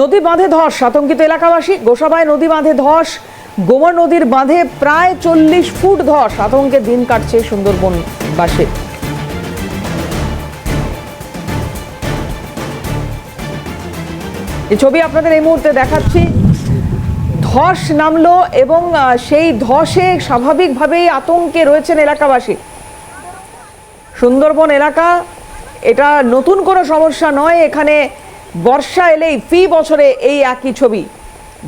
নদী বাঁধে ধস, আতঙ্কিত এলাকাবাসী। গোসাবায় নদী বাঁধে ধস, গোমর নদীর বাঁধে প্রায় চল্লিশ ফুট ধস, আতঙ্কে দিন কাটছে সুন্দরবন বাসে এই ছবি আপনাদের এই মুহূর্তে দেখাচ্ছি। ধস নামলো এবং সেই ধসে স্বাভাবিকভাবেই আতঙ্কে রয়েছেন এলাকাবাসী। সুন্দরবন এলাকা, এটা নতুন কোনো সমস্যা নয়, এখানে বর্ষা এলেই ফি বছরে এই একই ছবি।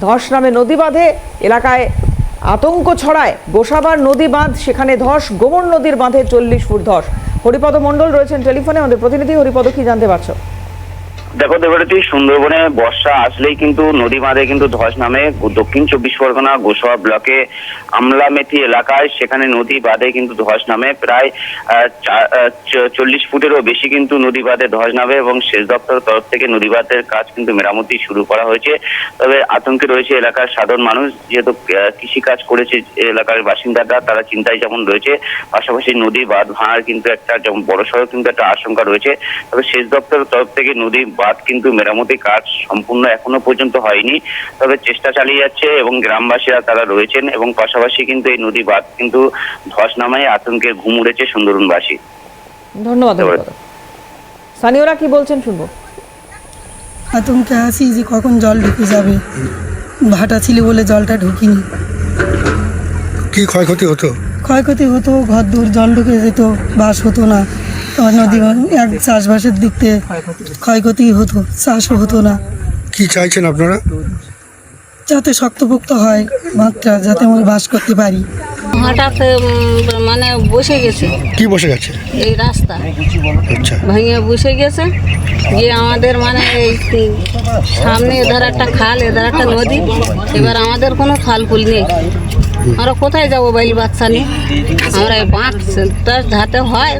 ধস নামে নদী বাঁধে, এলাকায় আতঙ্ক ছড়ায়। গোসাবার নদী বাঁধ, সেখানে ধস গোমর নদীর বাঁধে চল্লিশ ফুট ধস। হরিপদ মণ্ডল রয়েছেন টেলিফোনে, আমাদের প্রতিনিধি হরিপদ, কি জানতে পারছ? দেখো দেবরতী, সুন্দরবনে বর্ষা আসলেই কিন্তু নদী বাঁধে কিন্তু ধস নামে। দক্ষিণ চব্বিশ পরগনা গোসবা ব্লকে আমলামেথি এলাকায় সেখানে নদী বাঁধে কিন্তু ধস নামে। প্রায় চল্লিশ ফুটেরও বেশি কিন্তু নদী বাঁধে ধস নামে এবং সেচ দপ্তরের তরফ থেকে নদী বাঁধের কাজ কিন্তু মেরামতি শুরু করা হয়েছে। তবে আতঙ্কে রয়েছে এলাকার সাধারণ মানুষ, যেহেতু কৃষিকাজ করেছে এলাকার বাসিন্দারা, তারা চিন্তায় যেমন রয়েছে, পাশাপাশি নদী বাঁধ ভাঙার কিন্তু একটা যেমন বড়সড় কিন্তু একটা আশঙ্কা রয়েছে। তবে সেচ দপ্তরের তরফ থেকে নদী বাঁধ কিন্তু মেরামতি কাজ সম্পূর্ণ এখনও পর্যন্ত হয়নি। তবে চেষ্টা চালিয়ে যাচ্ছে এবং গ্রামবাসীরা তারা রয়েছেন এবং পাশাপাশি কিন্তু এই নদী বাঁধ কিন্তু ধস নামায় আতঙ্কের ঘুম উড়েছে সুন্দরবনবাসী। ধন্যবাদ স্থানীয়রা কি বলছেন শুনব? আতঙ্কে আছি যে কখন জল ঢুকে যাবে। ভাটা ছিল বলে জলটা ঢুকিনি। কি ক্ষয়ক্ষতি হতো? ক্ষয়ক্ষতি হতো ঘর দূর জল ঢুকে যেত বাস হতো না। নদী এক চাষবাসের দিক থেকে ক্ষয়ক্ষতি হতো চাষও হতো না। কি চাইছেন আপনারা? যাতে শক্তপোক্ত হয় মাত্রা যাতে আমরা বাস করতে পারি। হঠাৎ মানে বসে গেছে। কি বসে গেছে? এই রাস্তা। আচ্ছা। ভেঙে বসে গেছে। যে আমাদের মানে এই সামনে এধার একটা খাল এধার একটা নদী। এবার আমাদের কোনো খাল ফুল নেই। আমরা কোথায় যাব বাইল বাচ্চা নিয়ে? আমরা এই যাতে হয়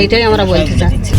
এইটাই আমরা বলতে চাচ্ছি।